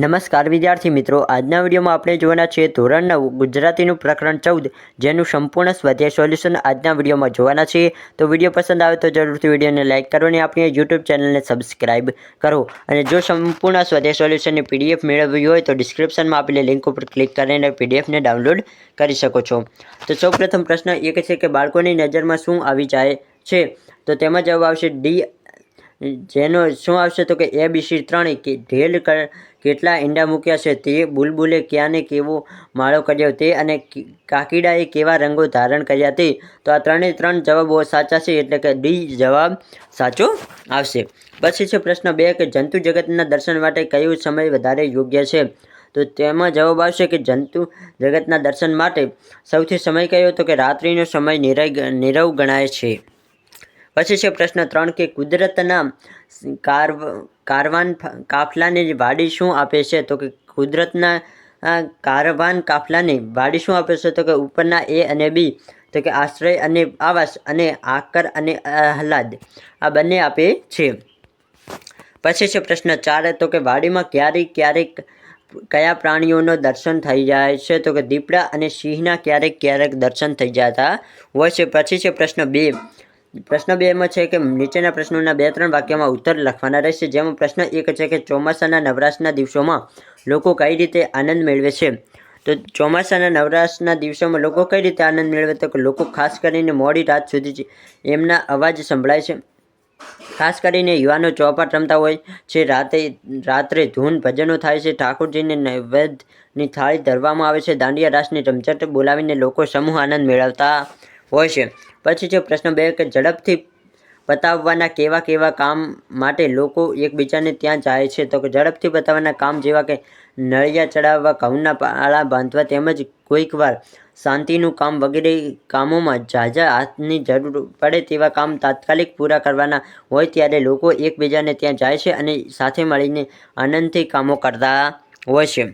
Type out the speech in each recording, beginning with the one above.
નમસ્કાર વિદ્યાર્થી મિત્રો, આજના વિડીયોમાં આપણે જોવાના છીએ ધોરણ નવ, ગુજરાતીનું પ્રકરણ ચૌદ, જેનું સંપૂર્ણ સ્વાધ્યાય સોલ્યુશન આજના વિડીયોમાં જોવાના છીએ. તો વીડિયો પસંદ આવે તો જરૂરથી વિડીયોને લાઇક કરો અને આપણી યુટ્યુબ ચેનલને સબસ્ક્રાઇબ કરો. અને જો સંપૂર્ણ સ્વાધ્યાય સોલ્યુશનની પીડીએફ મેળવવી હોય તો ડિસ્ક્રિપ્શનમાં આપેલી લિંક ઉપર ક્લિક કરીને પીડીએફને ડાઉનલોડ કરી શકો છો. તો સૌપ્રથમ પ્રશ્ન એક છે કે બાળકોની નજરમાં શું આવી જાય છે? તો તેમાં જવાબ આવશે ડી જેનો શું આવશે તો કે એ બી સી ત્રણે કે ઢેલ કેટલા ઈંડા મૂક્યા છે તે બુલબુલે ક્યાંને કેવો માળો કર્યો તે અને કાકીડાએ કેવા રંગો ધારણ કર્યા તે? તો આ ત્રણે ત્રણ જવાબો સાચા છે એટલે કે ડી જવાબ સાચો આવશે. પછી છે પ્રશ્ન બે કે જંતુ જગતના દર્શન માટે કયો સમય વધારે યોગ્ય છે? તો તેમાં જવાબ આવશે કે જંતુ જગતના દર્શન માટે સૌથી સમય કયો? તો કે રાત્રિનો સમય નિરય નિરવ ગણાય છે. પછી છે પ્રશ્ન ત્રણ કે કુદરતના કાર, કારવાન કાફલાને વાડી શું આપે છે? તો કે કુદરતના કારવાન કાફલાને વાડી શું આપે છે? તો કે ઉપરના એ અને બી, તો કે આશ્રય અને આવાસ અને આકર અને આહલાદ. આ બંને આપે છે. પછી છે પ્રશ્ન ચાર, તો કે વાડીમાં ક્યારેક ક્યારેક કયા પ્રાણીઓનો દર્શન થઈ જાય છે? તો કે દીપડા અને સિંહના ક્યારેક ક્યારેક દર્શન થઈ જતા હોય છે. પછી છે પ્રશ્ન બે પ્રશ્ન બેમાં છે કે નીચેના પ્રશ્નોના બે ત્રણ વાક્યમાં ઉત્તર લખવાના રહેશે. જેમાં પ્રશ્ન એક છે કે ચોમાસાના નવરાશના દિવસોમાં લોકો કઈ રીતે આનંદ મેળવે છે? તો ચોમાસાના નવરાશના દિવસોમાં લોકો કઈ રીતે આનંદ મેળવે? તો લોકો ખાસ કરીને મોડી રાત સુધી એમના અવાજ સંભળાય છે. ખાસ કરીને યુવાનો ચોપાટ રમતા હોય છે રાતે, રાત્રે ધૂન ભજનો થાય છે. ઠાકોરજીને નૈવેદ્યની થાળી ધરવામાં આવે છે. દાંડિયા રાસની રમઝટ બોલાવીને લોકો સમૂહ આનંદ મેળવતા હોય છે. પછી છે પ્રશ્ન બે કે ઝડપથી બતાવવાના કેવા કેવા કામ માટે લોકો એકબીજાને ત્યાં જાય છે, તો કે ઝડપથી બતાવવાના કામ જેવા કે નળિયા ચડાવવા, ઘઉંના પાળા બાંધવા તેમજ કોઈક વાર શાંતિનું કામ વગેરે કામોમાં ઝાઝા હાથની જરૂર પડે તેવા કામ તાત્કાલિક પૂરા કરવાના હોય ત્યારે લોકો એકબીજાને ત્યાં જાય છે અને સાથે મળીને આનંદથી કામો કરતા હોય છે.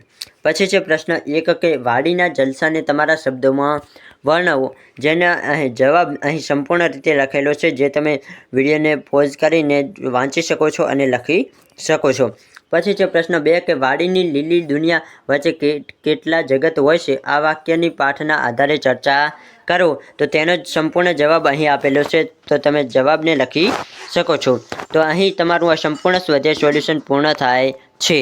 પછી છે પ્રશ્ન એક કે વાડીના જલસાને તમારા શબ્દોમાં વર્ણવો, જેના અહીં જવાબ અહીં સંપૂર્ણ રીતે લખેલો છે, જે તમે વિડીયોને પોઝ કરીને વાંચી શકો છો અને લખી શકો છો. પછી છે પ્રશ્ન બે કે વાડીની લીલી દુનિયા વચ્ચે કેટલા જગત હોય છે? આ વાક્યની પાઠના આધારે ચર્ચા કરો. તો તેનો જ સંપૂર્ણ જવાબ અહીં આપેલો છે. તો તમે જવાબને લખી શકો છો. તો અહીં તમારું આ સંપૂર્ણ સ્વાધ્યાય સોલ્યુશન પૂર્ણ થાય છે.